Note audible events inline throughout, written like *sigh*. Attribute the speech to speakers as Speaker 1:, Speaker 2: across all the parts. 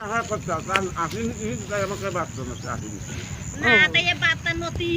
Speaker 1: আহার করতে আসিন গায়ে আমাকে বাঁচতে না আসিন
Speaker 2: না তাই এ বাতা নতেই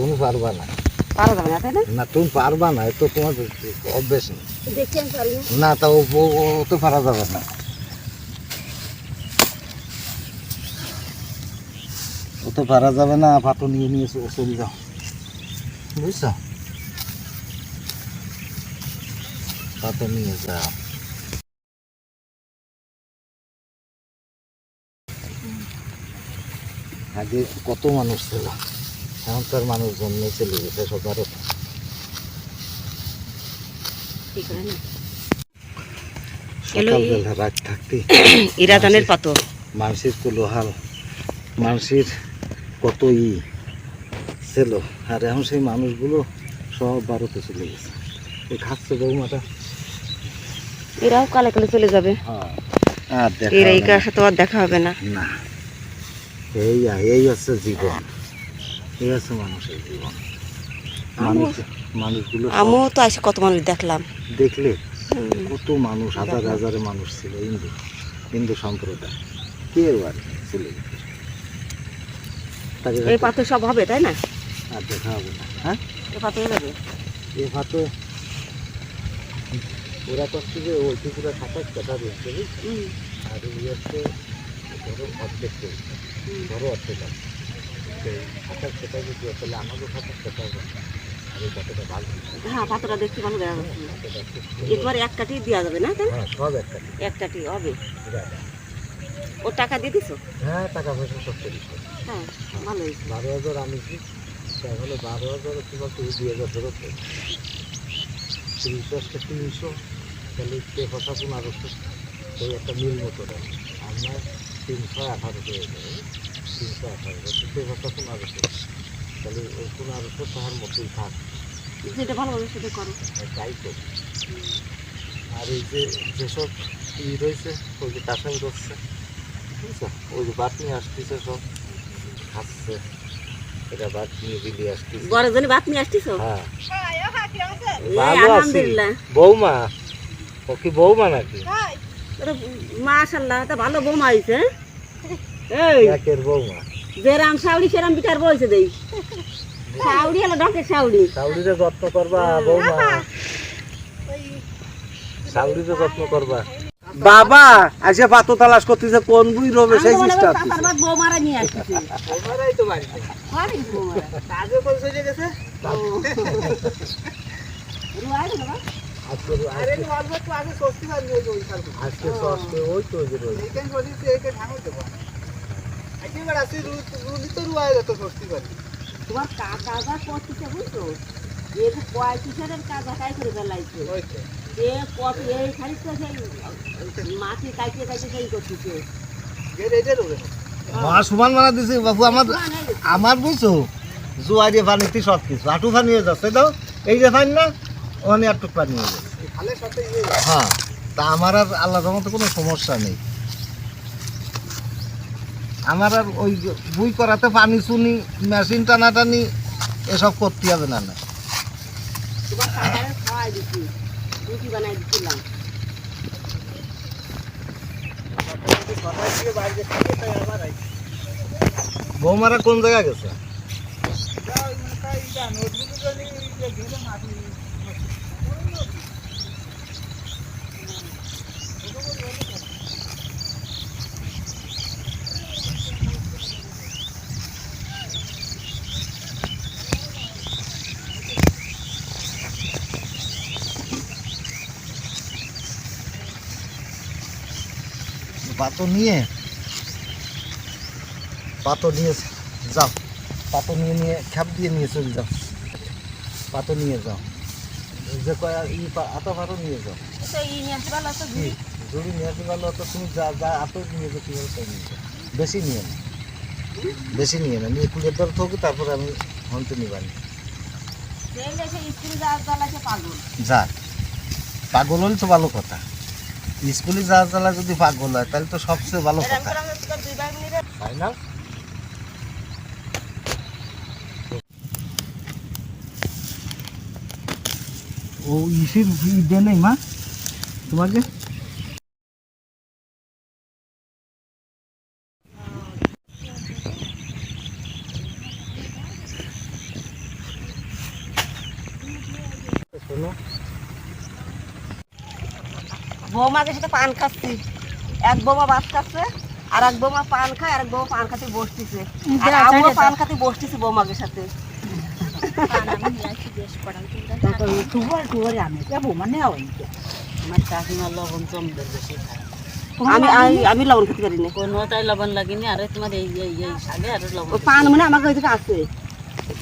Speaker 3: তুমি পারবা না।
Speaker 4: পারা যাবে না তাই না?
Speaker 3: না তুমি পারবা না তো তোমার অভ্যেস নেই না তা ও তো পারা যাবে না। ও তো পারা যাবে না পাথর নিয়ে নিয়ে চলে যাও। বুঝছ? পাথর নিয়ে যাও। আগে কত মানুষ ছিল? এখন তার মানুষ জন্মে চলে গেছে সবারও
Speaker 4: ঠিক করে না? এলো এই-
Speaker 3: সকালবেলা রাত থাকতে *coughs*
Speaker 4: ইরাদানের পাথর।
Speaker 3: মানুষের কোলোহাল মানুষের কত ই ছিল। আর এখন সেই মানুষগুলো সব ভারতে চলে গেছে। এই খাচ্ছে বৌমাটা।
Speaker 4: এরাও কালে কালে চলে যাবে।
Speaker 3: হ্যাঁ আর দেখা
Speaker 4: এরা এই
Speaker 3: হবে
Speaker 4: কার সাথে আর দেখা হবে না
Speaker 3: না। না এই এই হচ্ছে জীবন। এই হচ্ছে মানুষের জীবন। মানুষগুলো
Speaker 4: আমিও তো আসে কত মানুষ দেখলাম।
Speaker 3: দেখলে কত মানুষ হাজার হাজারে মানুষ ছিল হিন্দু। হিন্দু সম্প্রদায়। কেউ আর তাকে
Speaker 4: এই পাথর সব হবে তাই না?
Speaker 3: আর দেখা হবে না। হ্যাঁ?
Speaker 4: পাথর
Speaker 3: এ ওরা করছে যে ওই পুরো সাতাশ কাটা রয়েছে আর ওই হচ্ছে ধরো অর্ধেক অর্ধেক আছে। সেই সাতাশ কাটা যদি হয়, তাহলে আমারও সাতাশ কাটা হবে আর এই কতটা ভালো
Speaker 4: হ্যাঁ। পাথরটা দেখতে ভালো দেখা যাচ্ছে।
Speaker 3: কতটা
Speaker 4: এক কাটি দেওয়া যাবে না?
Speaker 3: হ্যাঁ সব একটা
Speaker 4: এক কাটি হবে। ও টাকা দিয়ে দিছো?
Speaker 3: হ্যাঁ টাকা পয়সা সব চলিস
Speaker 4: হ্যাঁ ভালো
Speaker 3: বারো হাজার আমি কি তাহলে বারো হাজার তোমার তুমি দুই হাজার ধরো তো। তিরিশ তিনশো তাহলে কথা ওই একটা মিল মতো আপনার তিনশো আঠারো হয়ে যাবে। তিনশো আঠারো কে কথা পনেরোশো তাহলে ওই পনেরোশো তাহার মতোই থাক
Speaker 4: যেটা ভালো সেটা করো।
Speaker 3: তাই তো আর এই যে যেসব ই রয়েছে ওই যে কাঁসাই রয়েছে বুঝছ ওই যে বাট নিয়ে আসতেছে সব খাচ্ছে। এটা বাট নিয়ে বিলিয়ে আসতেছে।
Speaker 4: গড়ের জন্য ভাত নিয়ে আসছিস
Speaker 3: হ্যাঁ।
Speaker 4: এই
Speaker 3: ভালো আছি।
Speaker 4: আলহামদুলিল্লাহ।
Speaker 3: বৌমা? ও কি বৌমা নাকি?
Speaker 4: মাশাল্লাহ তা ভালো বোমা হয়েছে *laughs* এই
Speaker 3: একের বৌমা।
Speaker 4: যেরাম সাউরি সেরাম বিটার বলছে দেই। সাউরি হলো ডকের সাউরি
Speaker 3: সাউরিরে যত্ন করবা বৌমা। সাউরিরে যত্ন করবা। বাবা আজকে পাতো তালাশ করতেছে কোন বুই রবে সেই জিনিসটা আসতেছে।
Speaker 4: বৌমারা নিয়ে আসছে
Speaker 1: ওরাই তো বাড়িতে। কাজও করে চলে গেছে।
Speaker 3: আজকে
Speaker 1: নি সস্তি ওই
Speaker 3: তো ওই যে রয়েছে
Speaker 4: তোমার কাকা যা করতেছে বুঝছ? এই পঁয়ত্রিশের কাজ করে ফেলাইছে
Speaker 1: তো।
Speaker 4: এ এই খানিকটা সেই মাটি কাইতে কাইতে সেই করতেছে।
Speaker 3: সমান দিছে বাবু আমার আমার বুঝছ? জোয়ারি পানিতে সব কিছু। আটু পানি হয়ে যাচ্ছে দাও এই যে পানি না ওখানে একটু পানি হয়ে যাচ্ছে।
Speaker 1: ইয়ে।
Speaker 3: হ্যাঁ তা আমার আর আল্লাহ মতো কোনো সমস্যা নেই। আমার আর ওই বুই করাতে পানি, চুনি, মেশিন টানাটানি, এসব করতে হবে না না।
Speaker 4: তোমার কোন খাওয়াই দিচ্ছি রুটি বানাই দিচ্ছিলাম
Speaker 1: যদি সকাল থেকে বাইরে থাকে তাই আবার আই।
Speaker 3: বৌমারা কোন জায়গায় গেছে পাতো নিয়ে পাতো নিয়ে যাও। পাতো নিয়ে নিয়ে খ্যাপ দিয়ে নিয়ে চলে যাও। পাতো নিয়ে যাও। যে কয়া ই আতা পাতো নিয়ে যাও।
Speaker 4: এই নিয়ে আসতে পারল তো
Speaker 3: কি তুমি যা যা আতো নিয়ে যাও কীভাবে তাই নিয়ে যাও। বেশি নিয়ে না। বেশি নিয়ে না। নিয়ে কুলের দর থাকি তারপরে আমি হন্তে নিবানি
Speaker 4: সেই সেই স্কুল যাওয়ার চালাছে পাগল।
Speaker 3: যা। পাগল হলে তো ভালো কথা। স্কুলে যাওয়া চালা যদি পাগল হয়, তাহলে তো সবচেয়ে ভালো কথা। ও, ইসির ইদে নেই মা? তোমাকে শোনো
Speaker 4: বৌমাকে সাথে পান খাচ্ছি। এক বৌমা বাস খাচ্ছে আর এক বৌমা পান খায় আর এক বৌমা পান খাতে বসতেছে। আর আমিও পান খাতে বসতেছি বৌমাকে সাথে।
Speaker 2: আমি
Speaker 5: লবণ চমদের
Speaker 4: আমি আমি- আমি লবণ খেতে পারি না
Speaker 5: কোনোটাই লবণ লাগেনি আর তোমার এই এই আর লবণ
Speaker 4: পান মানে আমাকে ওইদিকে আছে।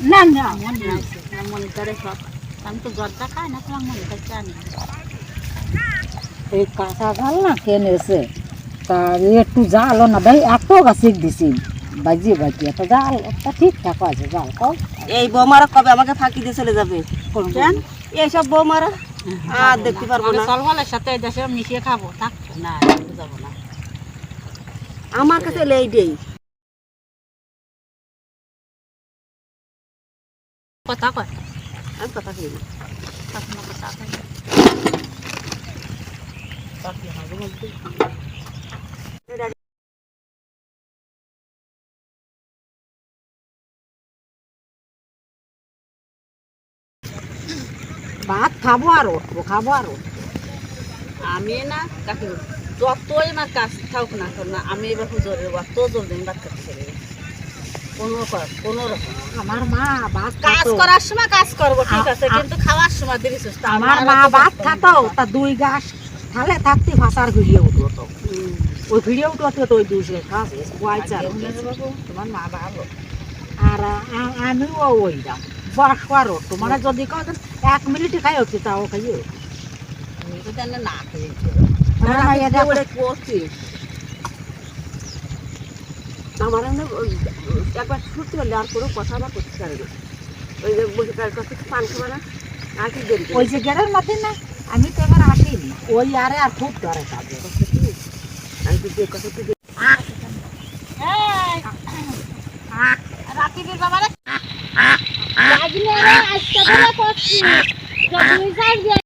Speaker 2: না না
Speaker 5: মনে আছে আমার মনে করে সব। আমি তো জর্দা খাই না তোমার মনে করছে আমি
Speaker 2: এই কাঁচা জাল না কেনেছে তা একটু জাল না ভাই এত গাছে দিছি। বাজিয়ে বাজিয়ে তো জাল একটা ঠিকঠাক আছে জাল কও
Speaker 4: এই বৌমারা কবে আমাকে ফাঁকি দিয়ে চলে যাবে? কেন এইসব বৌমারা? আর দেখতে পারব না।
Speaker 5: সলফলের সাথে দেশে মিশিয়ে খাব থাক। না যাব না।
Speaker 4: আমার কাছে এলে এইটাই
Speaker 5: কথা কয়।
Speaker 4: আমি কথা কই না।
Speaker 5: কথা বলতে
Speaker 2: ভাত খাব আর উঠবো খাব আর। উঠবো।
Speaker 5: আমি না যতই আমার কাজ থাকুক না থাকুক না আমি এবার হুজুরে অত জলদি আমি ভাত খেতে কোনো কোনো রকম।
Speaker 2: আমার মা ভাত
Speaker 5: কাজ করার সময় কাজ করব ঠিক আছে কিন্তু খাওয়ার সময় সুস্থ
Speaker 2: আমার মা ভাত খাতো তা দুই গাছ তাহলে থাকতে ভাষার ভিড়িয়ে উঠবো তো। ওই ভিড়িয়ে উঠবো তো ওই পয়সা তোমার মা ভালো। আর আমিও ওই দাম বস করো তোমার যদি কও এক মিনিটে খাই হচ্ছে তাও খাইও?
Speaker 5: না
Speaker 4: আমার একবার ছুটতে পারলে আর কোনো কথা বা করতে পারে না ওই যে বসে কার কাছে পান খাবে না আর কি
Speaker 2: ওই যে গেটের মধ্যে না? আমি তো এবার আসিনি ওই আরে আর খুব ধরে থাকে
Speaker 4: আমি তো যে কথা তুই
Speaker 5: রাকিবের বাবা রে আজকে আজকে বলে করছি